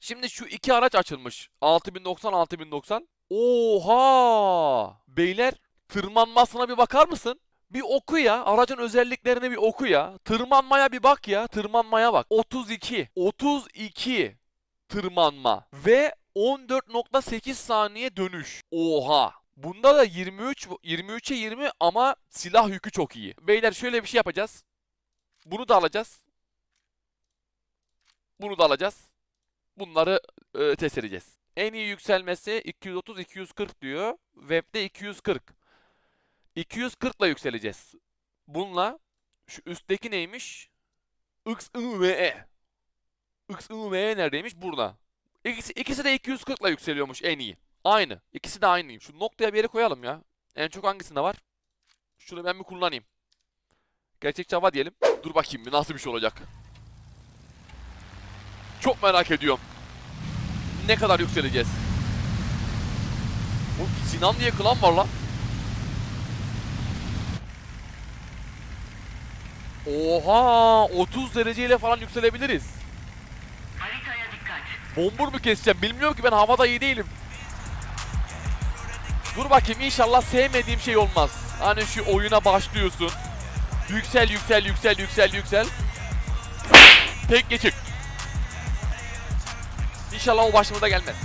Şimdi şu iki araç açılmış. 6090 6090. Oha! Beyler tırmanmasına bir bakar mısın? Bir oku ya. Aracın özelliklerini bir oku ya. Tırmanmaya bir bak ya. Tırmanmaya bak. 32. 32 tırmanma ve 14.8 saniye dönüş. Oha. Bunda da 23 23'e 20 ama silah yükü çok iyi. Beyler şöyle bir şey yapacağız. Bunu da alacağız. Bunu da alacağız. Bunları e, test edeceğiz. En iyi yükselmesi 230-240 diyor. Web'de 240. 240 ile yükseleceğiz. Bununla şu üstteki neymiş? XIVE. XIVE neredeymiş? Burada. İkisi, ikisi de 240 ile yükseliyormuş en iyi. Aynı. İkisi de aynı. Şu noktaya bir yere koyalım ya. En çok hangisinde var? Şunu ben bir kullanayım. Gerçekçi hava diyelim. Dur bakayım nasıl bir şey olacak. Çok merak ediyorum. Ne kadar yükseleceğiz? Oğlum Sinan diye klan var lan. Oha 30 dereceyle falan yükselebiliriz. Haritaya dikkat. Bombur mu keseceğim bilmiyorum ki ben havada iyi değilim. Dur bakayım inşallah sevmediğim şey olmaz. Hani şu oyuna başlıyorsun. Yüksel yüksel yüksel yüksel yüksel. Tek geçik. İnşallah o başıma da gelmez.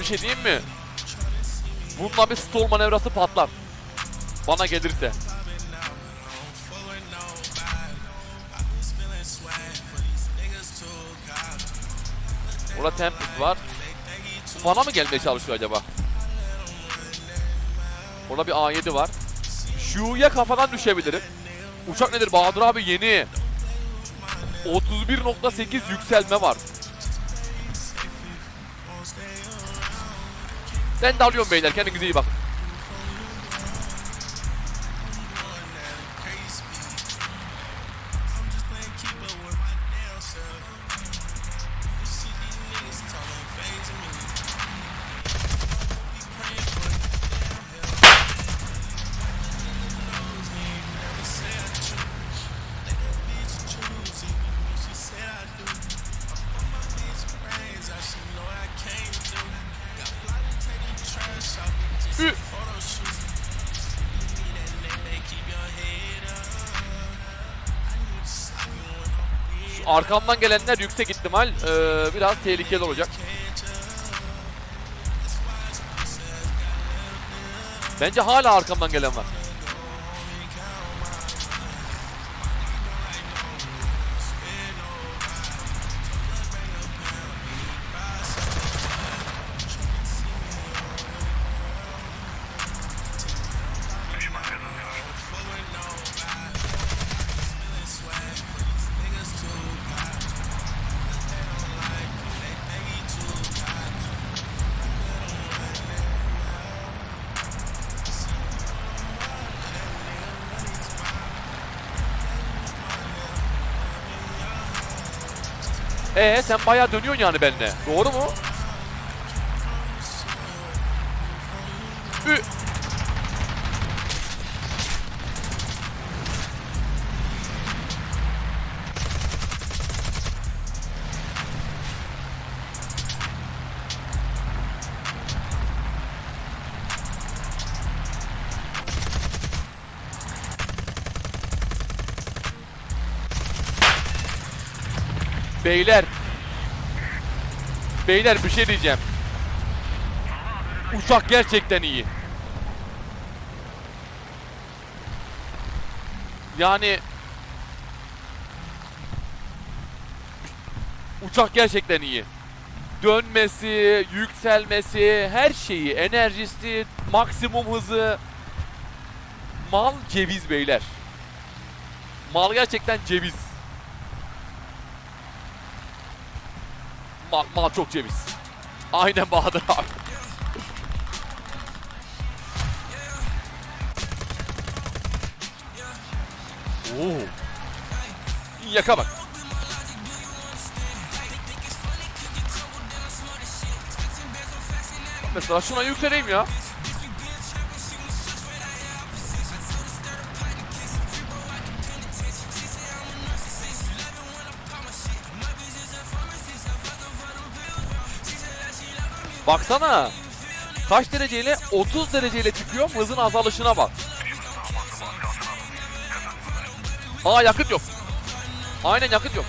Bir şey diyeyim mi? Bununla bir stall manevrası patlar. Bana gelirse. Burada Tempest var. Bana mı gelmeye çalışıyor acaba? Orada bir A7 var. Şu'ya kafadan düşebilirim. Uçak nedir Bahadır abi yeni. 31.8 yükselme var. Ben de beyler kendinize iyi bakın. Arkamdan gelenler yüksek ihtimal eee, biraz tehlikeli olacak. Bence hala arkamdan gelen var. Ee sen bayağı dönüyorsun yani benimle. Doğru mu? Ü Beyler. Beyler bir şey diyeceğim. Uçak gerçekten iyi. Yani uçak gerçekten iyi. Dönmesi, yükselmesi, her şeyi, enerjisi, maksimum hızı. Mal ceviz beyler. Mal gerçekten ceviz. Mal, mal çok ceviz. Aynen Bahadır abi. Oo. Yaka bak. mesela. Şuna yükseleyim ya. Baksana. Kaç dereceyle? 30 dereceyle çıkıyor. Hızın azalışına bak. Aa yakıt yok. Aynen yakıt yok.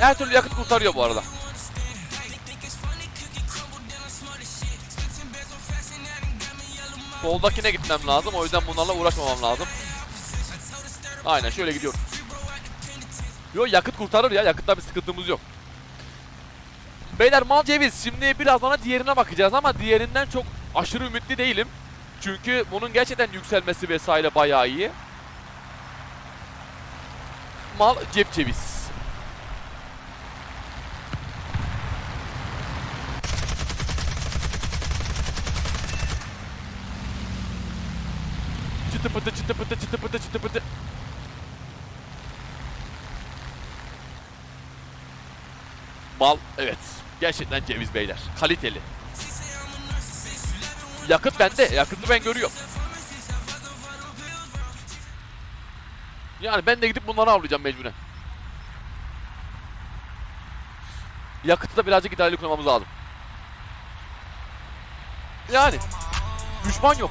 Her türlü yakıt kurtarıyor bu arada. Soldakine gitmem lazım. O yüzden bunlarla uğraşmamam lazım. Aynen şöyle gidiyorum. Yo yakıt kurtarır ya. Yakıtta bir sıkıntımız yok. Beyler mal ceviz. Şimdi biraz sonra diğerine bakacağız ama diğerinden çok aşırı ümitli değilim. Çünkü bunun gerçekten yükselmesi vesaire bayağı iyi. Mal cep ceviz. Çıtı pıtı çıtı pıtı çıtı pıtı çıtı pıtı. Mal evet. Gerçekten ceviz beyler. Kaliteli. Yakıt bende. Yakıtı ben görüyorum. Yani ben de gidip bunları avlayacağım mecburen. Yakıtı da birazcık idareli kullanmamız lazım. Yani. Düşman yok.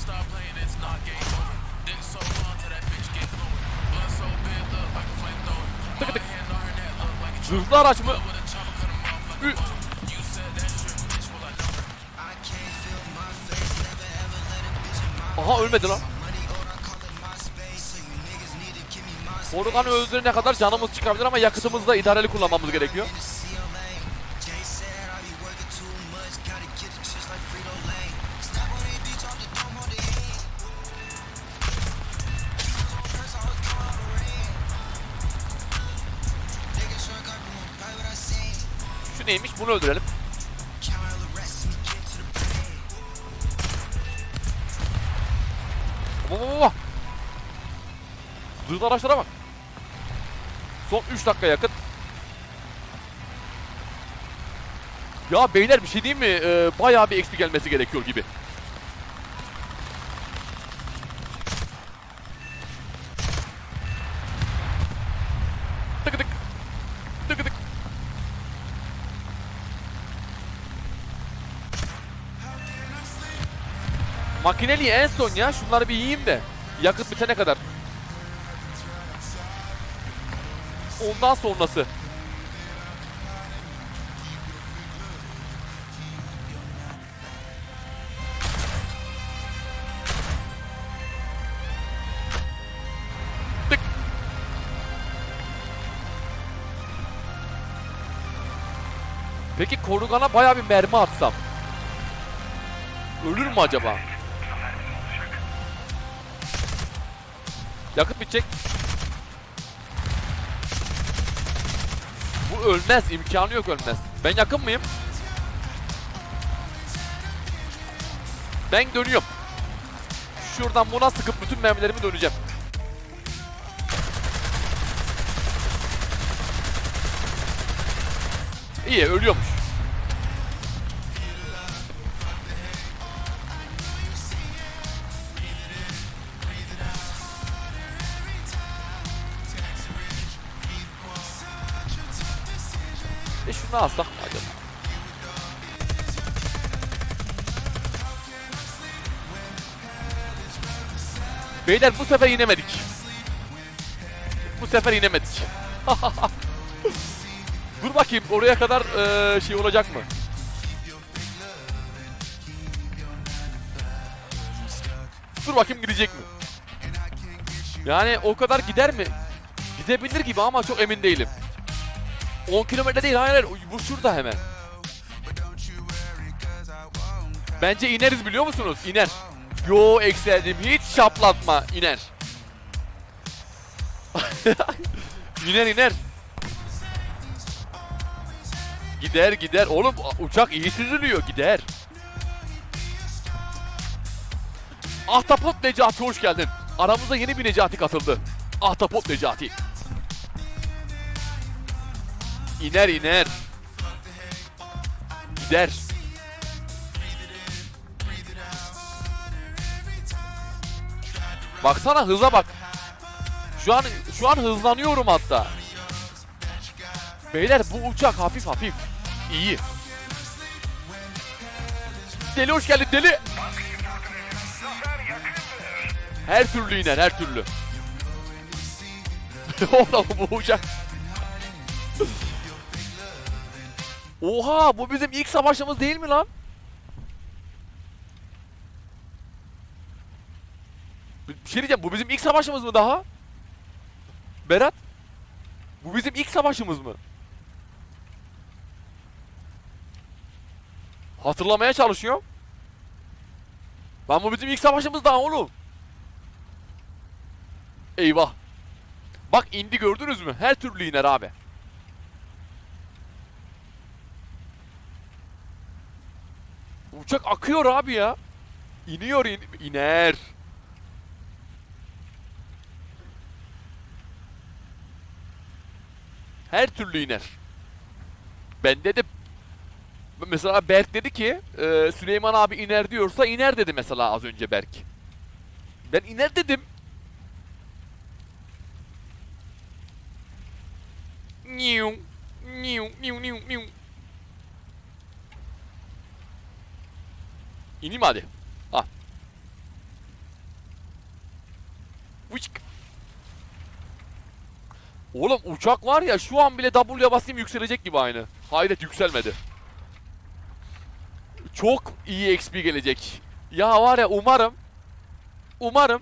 need to give me my space. Koruganı öldürene kadar canımız çıkabilir ama yakıtımızı da idareli kullanmamız gerekiyor. Neymiş bunu öldürelim. Baba baba. Zırhlı araçlara bak. Son 3 dakika yakıt. Ya beyler bir şey diyeyim mi? Ee, bayağı bir XP gelmesi gerekiyor gibi. Makineli en son ya. Şunları bir yiyeyim de. Yakıt bitene kadar. Ondan sonrası. Peki korugana baya bir mermi atsam. Ölür mü acaba? Yakıt bitecek. Bu ölmez. imkanı yok ölmez. Ben yakın mıyım? Ben dönüyorum. Şuradan buna sıkıp bütün mermilerimi döneceğim. İyi ölüyormuş. Şunu alsak mı acaba? Beyler bu sefer inemedik. Bu sefer inemedik. Dur bakayım oraya kadar eee, şey olacak mı? Dur bakayım gidecek mi? Yani o kadar gider mi? Gidebilir gibi ama çok emin değilim. 10 kilometre değil hayır hayır bu şurada hemen. Bence ineriz biliyor musunuz? İner. Yo ekseldim hiç şaplatma iner. iner iner. Gider gider. Oğlum uçak iyi süzülüyor gider. Ahtapot Necati hoş geldin. Aramıza yeni bir Necati katıldı. Ahtapot Necati. İner iner. Gider. Baksana hıza bak. Şu an şu an hızlanıyorum hatta. Beyler bu uçak hafif hafif. İyi. Deli hoş geldin deli. Her türlü iner her türlü. Oğlum bu uçak. Oha bu bizim ilk savaşımız değil mi lan? Bir şey diyeceğim bu bizim ilk savaşımız mı daha? Berat? Bu bizim ilk savaşımız mı? Hatırlamaya çalışıyorum. Lan bu bizim ilk savaşımız daha oğlum. Eyvah. Bak indi gördünüz mü? Her türlü iner abi. Uçak akıyor abi ya. İniyor in iner. Her türlü iner. Bende de mesela Berk dedi ki e, Süleyman abi iner diyorsa iner dedi mesela az önce Berk. Ben iner dedim. Niu, niu, niu, niu, niu. İneyim hadi. Ah. Vıçk. Oğlum uçak var ya şu an bile W'ye basayım yükselecek gibi aynı. Hayret yükselmedi. Çok iyi XP gelecek. Ya var ya umarım umarım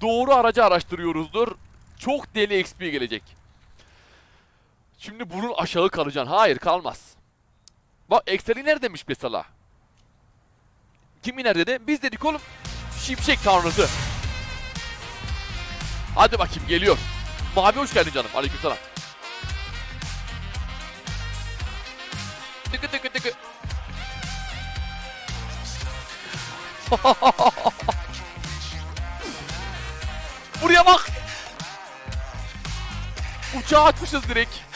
doğru aracı araştırıyoruzdur. Çok deli XP gelecek. Şimdi bunun aşağı kalacaksın. Hayır kalmaz. Bak Excel iner demiş mesela. Kim iner dedi? Biz dedik oğlum. Şimşek tanrısı. Hadi bakayım geliyor. Mavi hoş geldin canım. Aleykümselam. Tıkı tıkı tıkı. Buraya bak. Uçağı atmışız direkt.